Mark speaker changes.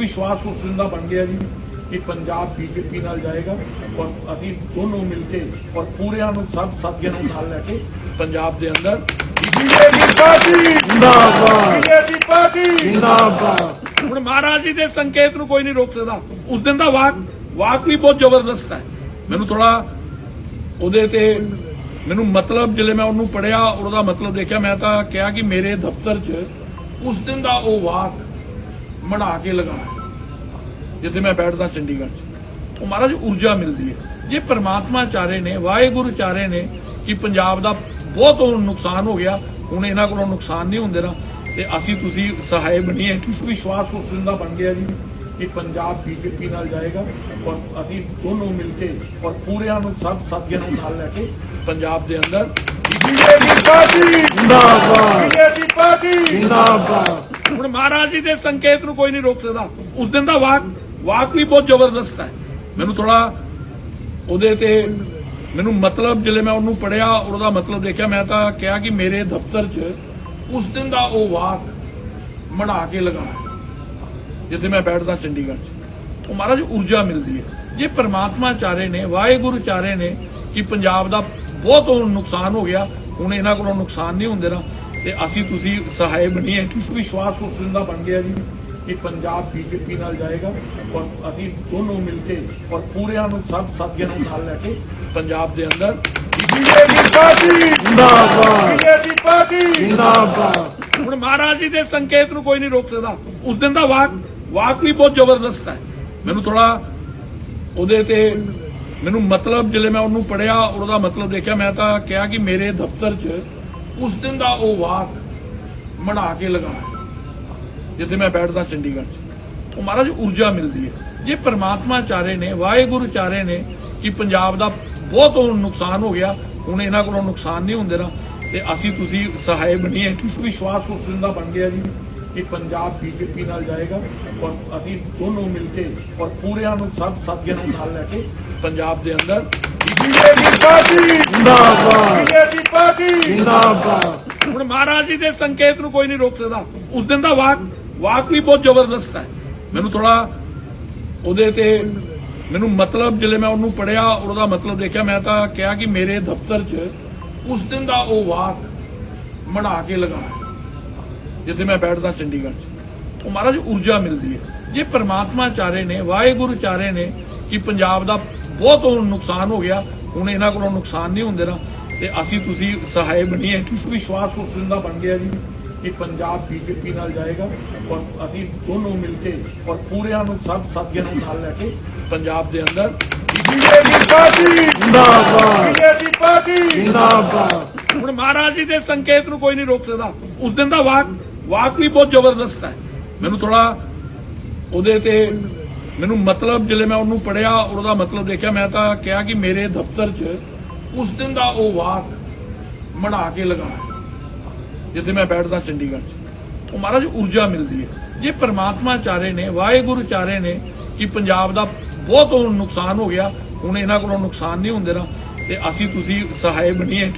Speaker 1: ਵਿਸ਼ਵਾਸ ਉਸ ਦਿਨ ਦਾ ਬਣ ਗਿਆ ਜੀ ਕਿ ਪੰਜਾਬ ਬੀਜੇਪੀ ਨਾਲ ਜਾਏਗਾ ਔਰ ਅਸੀਂ ਦੋਨੋਂ ਮਿਲ ਕੇ ਔਰ ਪੂਰਿਆਂ ਨੂੰ ਸਭ ਸਾਥੀਆਂ ਨੂੰ ਨਾਲ ਲੈ ਕੇ ਪੰਜਾਬ ਦੇ ਅੰਦਰ
Speaker 2: ਬੀਜੇਪੀ ਪਾਰਟੀ। ਜਿੰਦਾਬਾਦ। BJP party. ਜਿੰਦਾਬਾਦ।
Speaker 1: ਹੁਣ ਮਹਾਰਾਜ ਜੀ ਦੇ ਸੰਕੇਤ ਨੂੰ ਕੋਈ ਨਹੀਂ ਰੋਕ ਸਕਦਾ। ਉਸ ਦਿਨ ਦਾ ਵਾਕ ਵਾਕ ਵੀ ਬਹੁਤ ਜ਼ਬਰਦਸਤ ਹੈ। ਮੈਨੂੰ ਥੋੜਾ ਉਹਦੇ ਤੇ ਮੈਨੂੰ ਮਤਲਬ ਜਿਲੇ ਮੈਂ ਉਹਨੂੰ ਪੜਿਆ ਔਰ ਉਹਦਾ ਮਤਲਬ ਦੇਖਿਆ ਮੈਂ ਤਾਂ ਕਿਹਾ ਕਿ ਮੇਰੇ ਦਫ਼ਤਰ 'ਚ ਉਸ ਦਿਨ ਦਾ ਉਹ ਵਾਕ ਬਣਾ ਕੇ ਲਗਾਉਣਾ ਜਿੱਥੇ ਮੈਂ ਬੈਠਦਾ ਚੰਡੀਗੜ੍ਹ 'ਚ। ਉਹ ਮਹਾਰਾਜ ਊਰਜਾ ਮਿਲਦੀ ਹੈ। ਜੇ ਪ੍ਰਮਾਤਮਾ ਚਾਰੇ ਨੇ ਵਾਹਿਗੁਰੂ ਚਾਰੇ ਨੇ ਕਿ ਪੰਜਾਬ ਦਾ ਬਹੁਤ ਨੁਕਸਾਨ ਹੋ ਗਿਆ ਹੁਣ ਇਹਨਾਂ ਕੋਲੋਂ ਨੁਕਸਾਨ ਨਹੀਂ ਹੁੰਦੇ ਨਾ ਤੇ ਅਸੀਂ ਤੁਸੀਂ ਸਹਾਇ ਬਣੀਏ ਵਿਸ਼ਵਾਸ ਉਸ ਦਿਨ ਦਾ ਬਣ ਗਿਆ ਜੀ ਕਿ ਪੰਜਾਬ ਬੀਜੇਪੀ ਨਾਲ ਜਾਏਗਾ ਔਰ ਅਸੀਂ ਦੋਨੋਂ ਮਿਲ ਕੇ ਔਰ ਪੂਰਿਆਂ ਨੂੰ ਸਭ ਸਾਥੀਆਂ ਨੂੰ ਨਾਲ ਲੈ ਕੇ ਪੰਜਾਬ ਦੇ ਅੰਦਰ
Speaker 2: ਬੀਜੇਪੀ ਪਾਰਟੀ। ਜਿੰਦਾਬਾਦ। BJP party. ਜਿੰਦਾਬਾਦ।
Speaker 1: ਹੁਣ ਮਹਾਰਾਜ ਜੀ ਦੇ ਸੰਕੇਤ ਨੂੰ ਕੋਈ ਨਹੀਂ ਰੋਕ ਸਕਦਾ। ਉਸ ਦਿਨ ਦਾ ਵਾਕ ਵਾਕ ਵੀ ਬਹੁਤ ਜ਼ਬਰਦਸਤ ਹੈ। ਮੈਨੂੰ ਥੋੜਾ ਉਹਦੇ ਤੇ ਮੈਨੂੰ ਮਤਲਬ ਜਿਲੇ ਮੈਂ ਉਹਨੂੰ ਪੜਿਆ ਔਰ ਉਹਦਾ ਮਤਲਬ ਦੇਖਿਆ, ਮੈਂ ਤਾਂ ਕਿਹਾ ਕਿ ਮੇਰੇ ਦਫ਼ਤਰ 'ਚ ਉਸ ਦਿਨ ਦਾ ਉਹ ਵਾਕ ਬਣਾ ਕੇ ਲਗਾਉਣਾ ਜਿੱਥੇ ਮੈਂ ਬੈਠਦਾ ਚੰਡੀਗੜ੍ਹ 'ਚ। ਉਹ ਮਹਾਰਾਜ ਊਰਜਾ ਮਿਲਦੀ ਹੈ। ਜੇ ਪ੍ਰਮਾਤਮਾ ਚਾਰੇ ਨੇ, ਵਾਹਿਗੁਰੂ ਚਾਰੇ ਨੇ ਕਿ ਪੰਜਾਬ ਦਾ ਬਹੁਤ ਨੁਕਸਾਨ ਹੋ ਗਿਆ, ਹੁਣ ਇਹਨਾਂ ਕੋਲੋਂ ਨੁਕਸਾਨ ਨਹੀਂ ਹੁੰਦੇ ਨਾ ਤੇ ਅਸੀਂ ਤੁਸੀਂ ਸਹਾਇ ਬਣੀਏ ਵਿਸ਼ਵਾਸ ਉਸ ਦਿਨ ਦਾ ਬਣ ਗਿਆ ਜੀ ਕਿ ਪੰਜਾਬ ਬੀਜੇਪੀ ਨਾਲ ਜਾਏਗਾ ਔਰ ਅਸੀਂ ਦੋਨੋਂ ਮਿਲ ਕੇ ਔਰ ਪੂਰਿਆਂ ਨੂੰ ਸਭ ਸਾਥੀਆਂ ਨੂੰ ਨਾਲ ਲੈ ਕੇ ਪੰਜਾਬ ਦੇ ਅੰਦਰ
Speaker 2: ਬੀਜੇਪੀ ਪਾਰਟੀ। ਜਿੰਦਾਬਾਦ। BJP party. ਜਿੰਦਾਬਾਦ।
Speaker 1: ਹੁਣ ਮਹਾਰਾਜ ਜੀ ਦੇ ਸੰਕੇਤ ਨੂੰ ਕੋਈ ਨਹੀਂ ਰੋਕ ਸਕਦਾ। ਉਸ ਦਿਨ ਦਾ ਵਾਕ ਵਾਕ ਵੀ ਬਹੁਤ ਜ਼ਬਰਦਸਤ ਹੈ। ਮੈਨੂੰ ਥੋੜਾ ਉਹਦੇ ਤੇ ਮੈਨੂੰ ਮਤਲਬ ਜਿਲੇ ਮੈਂ ਉਹਨੂੰ ਪੜਿਆ ਔਰ ਉਹਦਾ ਮਤਲਬ ਦੇਖਿਆ ਮੈਂ ਤਾਂ ਕਿਹਾ ਕਿ ਮੇਰੇ ਦਫ਼ਤਰ 'ਚ ਉਸ ਦਿਨ ਦਾ ਉਹ ਵਾਕ ਬਣਾ ਕੇ ਲਗਾਉਣਾ ਜਿੱਥੇ ਮੈਂ ਬੈਠਦਾ ਚੰਡੀਗੜ੍ਹ 'ਚ। ਉਹ ਮਹਾਰਾਜ ਊਰਜਾ ਮਿਲਦੀ ਹੈ। ਜੇ ਪਰਮਾਤਮਾ ਚਾਰੇ ਨੇ, ਵਾਹਿਗੁਰੂ ਚਾਰੇ ਨੇ ਕਿ ਪੰਜਾਬ ਦਾ ਬਹੁਤ ਨੁਕਸਾਨ ਹੋ ਗਿਆ, ਹੁਣ ਇਹਨਾਂ ਕੋਲੋਂ ਨੁਕਸਾਨ ਨਹੀਂ ਹੁੰਦੇ ਨਾ, ਤੇ ਅਸੀਂ ਤੁਸੀਂ ਸਹਾਇ ਬਣੀਏ ਵਿਸ਼ਵਾਸ ਉਸ ਦਿਨ ਦਾ ਬਣ ਗਿਆ ਜੀ ਕਿ ਪੰਜਾਬ ਬੀਜੇਪੀ ਨਾਲ ਜਾਏਗਾ ਔਰ ਅਸੀਂ ਦੋਨੋਂ ਮਿਲ ਕੇ ਔਰ ਪੂਰਿਆਂ ਨੂੰ ਸਭ ਸਾਥੀਆਂ ਨੂੰ ਨਾਲ ਲੈ ਕੇ ਪੰਜਾਬ ਦੇ ਅੰਦਰ
Speaker 2: ਬੀਜੇਪੀ ਪਾਰਟੀ ਜਿੰਦਾਬਾਦ ਬੀਜੇਪੀ ਪਾਰਟੀ ਜਿੰਦਾਬਾਦ
Speaker 1: ਹੁਣ ਮਹਾਰਾਜ ਜੀ ਦੇ ਸੰਕੇਤ ਨੂੰ ਕੋਈ ਨਹੀਂ ਰੋਕ ਸਕਦਾ। ਉਸ ਦਿਨ ਦਾ ਵਾਕ ਵਾਕ ਵੀ ਬਹੁਤ ਜ਼ਬਰਦਸਤ ਹੈ। ਮੈਨੂੰ ਥੋੜਾ ਉਹਦੇ ਤੇ ਮੈਨੂੰ ਮਤਲਬ ਜਿਲੇ ਮੈਂ ਉਹਨੂੰ ਪੜਿਆ ਔਰ ਉਹਦਾ ਮਤਲਬ ਦੇਖਿਆ, ਮੈਂ ਤਾਂ ਕਿਹਾ ਕਿ ਮੇਰੇ ਦਫ਼ਤਰ 'ਚ ਉਸ ਦਿਨ ਦਾ ਉਹ ਵਾਕ ਮੜਾ ਕੇ ਲਗਾਉਣਾ ਜਿੱਥੇ ਮੈਂ ਬੈਠਦਾ ਚੰਡੀਗੜ੍ਹ 'ਚ। ਉਹ ਮਹਾਰਾਜ ਊਰਜਾ ਮਿਲਦੀ ਹੈ। ਜੇ ਪ੍ਰਮਾਤਮਾ ਚਾਰੇ ਨੇ, ਵਾਹਿਗੁਰੂ ਚਾਰੇ ਨੇ ਕਿ ਪੰਜਾਬ ਦਾ ਬਹੁਤ ਨੁਕਸਾਨ ਹੋ ਗਿਆ। ਹੁਣ ਇਹਨਾਂ ਕੋਲੋਂ ਨੁਕਸਾਨ ਨਹੀਂ ਹੁੰਦੇ ਨਾ। ਤੇ ਅਸੀਂ ਤੁਸੀਂ ਸਹਾਇ ਬਣੀਏ। ਵਿਸ਼ਵਾਸ ਉਸ ਦਿਨ ਦਾ ਬਣ ਗਿਆ ਜੀ ਕਿ ਪੰਜਾਬ ਬੀਜੇਪੀ ਨਾਲ ਜਾਏਗਾ ਔਰ ਅਸੀਂ ਦੋਨੋਂ ਮਿਲ ਕੇ ਔਰ ਪੂਰਿਆਂ ਨੂੰ ਸਭ ਸਾਥੀਆਂ ਨੂੰ ਨਾਲ ਲੈ ਕੇ ਪੰਜਾਬ ਦੇ ਅੰਦਰ
Speaker 2: ਬੀਜੇਪੀ ਪਾਰਟੀ। ਜਿੰਦਾਬਾਦ ਬੀਜੇਪੀ ਪਾਰਟੀ। ਜਿੰਦਾਬਾਦ।
Speaker 1: ਹੁਣ ਮਹਾਰਾਜ ਜੀ ਦੇ ਸੰਕੇਤ ਨੂੰ ਕੋਈ ਨਹੀਂ ਰੋਕ ਸਕਦਾ। ਉਸ ਦਿਨ ਦਾ ਵਾਕ ਵਾਕ ਵੀ ਬਹੁਤ ਜ਼ਬਰਦਸਤ ਹੈ। ਮੈਨੂੰ ਥੋੜਾ ਉਹਦੇ ਤੇ ਮੈਨੂੰ ਮਤਲਬ ਜਿਲੇ ਮੈਂ ਉਹਨੂੰ ਪੜਿਆ ਔਰ ਉਹਦਾ ਮਤਲਬ ਦੇਖਿਆ, ਮੈਂ ਤਾਂ ਕਿਹਾ ਕਿ ਮੇਰੇ ਦਫ਼ਤਰ 'ਚ ਉਸ ਦਿਨ ਦਾ ਉਹ ਵਾਕ ਬਣਾ ਕੇ ਲਗਾਉਣਾ ਜਿੱਥੇ ਮੈਂ ਬੈਠਦਾ ਚੰਡੀਗੜ੍ਹ 'ਚ। ਉਹ ਮਹਾਰਾਜ ਊਰਜਾ ਮਿਲਦੀ ਹੈ। ਜੇ ਪ੍ਰਮਾਤਮਾ ਚਾਰੇ ਨੇ, ਵਾਹਿਗੁਰੂ ਚਾਰੇ ਨੇ ਕਿ ਪੰਜਾਬ ਦਾ ਬਹੁਤ ਨੁਕਸਾਨ ਹੋ ਗਿਆ, ਹੁਣ ਇਹਨਾਂ ਕੋਲੋਂ ਨੁਕਸਾਨ ਨਹੀਂ ਹੁੰਦੇ ਨਾ, ਤੇ ਅਸੀਂ ਤੁਸੀਂ ਸਹਾਇ ਬਣੀਏ।